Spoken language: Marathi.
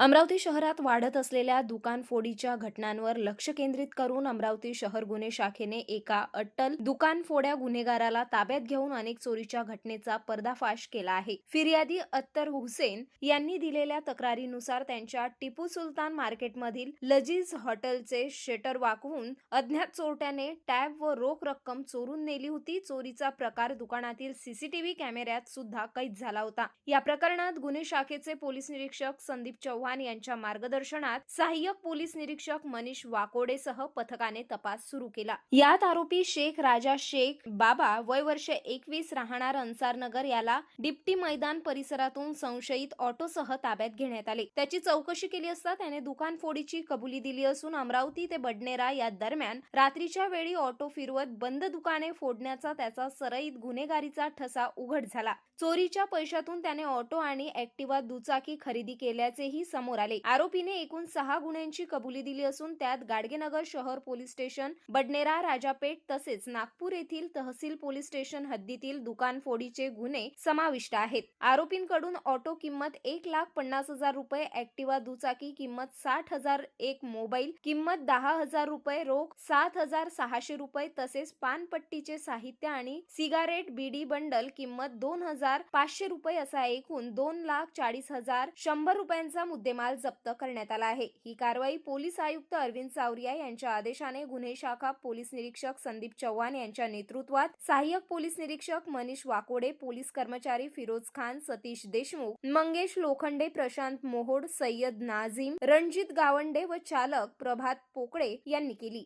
अमरावती शहरात वाढत असलेल्या दुकानफोडीच्या घटनांवर लक्ष केंद्रित करून अमरावती शहर गुन्हे शाखेने एका अट्टल दुकानफोड्या गुन्हेगाराला ताब्यात घेऊन अनेक चोरीच्या घटनेचा पर्दाफाश केला आहे. फिर्यादी अत्तर हुसेन यांनी दिलेल्या तक्रारीनुसार त्यांच्या टिपू सुलतान मार्केटमधील लजीज हॉटेलचे शटर वाकवून अज्ञात चोरट्याने टॅब व रोख रक्कम चोरून नेली होती. चोरीचा प्रकार दुकानातील सीसीटीव्ही कॅमेऱ्यात सुद्धा कैद झाला होता. या प्रकरणात गुन्हे शाखेचे पोलीस निरीक्षक संदीप चव्हाण यांच्या मार्गदर्शनात सहाय्यक पोलीस निरीक्षक मनीष वाकोडेसह पथकाने तपास सुरू केला. यात आरोपी शेख राजा शेख बाबा वय वर्ष एकवीस राहणार अंसारनगर याला डिप्टी मैदान परिसरातून संशयित ऑटोसह ताब्यात घेण्यात आले. त्याची चौकशी केली असता त्याने दुकानफोडीची कबुली दिली असून अमरावती ते बडनेरा या दरम्यान रात्रीच्या वेळी ऑटो फिरवत बंद दुकाने फोडण्याचा त्याचा सरईत गुन्हेगारीचा ठसा उघड झाला. चोरीच्या पैशातून त्याने ऑटो आणि ऍक्टिवा दुचाकी खरेदी केल्याचेही समोर आले. आरोपीने एकूण सहा गुन्ह्यांची कबुली दिली असून त्यात गाडगेनगर शहर पोलीस स्टेशन बडनेरा राजापेठ तसेच नागपूर येथील तहसील पोलीस स्टेशन हद्दीतील दुकान फोडीचे गुन्हे समाविष्ट आहेत. आरोपींकडून ऑटो किंमत एक लाख पन्नास हजार रुपये ऍक्टिवा दुचाकी किंमत साठ हजार एक मोबाईल किंमत दहा हजार रुपये रोख सात हजार सहाशे रुपये तसेच पानपट्टीचे साहित्य आणि सिगारेट बीडी बंडल किंमत दोन हजार पाचशे रुपये असा एकूण दोन लाख चाळीस हजार शंभर रुपयांचा मुद्दे मुद्देमाल जप्त करण्यात आला आहे. ही कारवाई पोलीस आयुक्त अरविंद सावरिया यांच्या आदेशाने गुन्हे शाखा पोलीस निरीक्षक संदीप चव्हाण यांच्या नेतृत्वात सहाय्यक पोलीस निरीक्षक मनीष वाकोडे पोलीस कर्मचारी फिरोज खान सतीश देशमुख मंगेश लोखंडे प्रशांत मोहोड सय्यद नाझीम रणजित गावंडे व चालक प्रभात पोकळे यांनी केली.